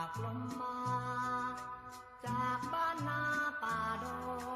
ากลมมา จากบ้านนาป่าดง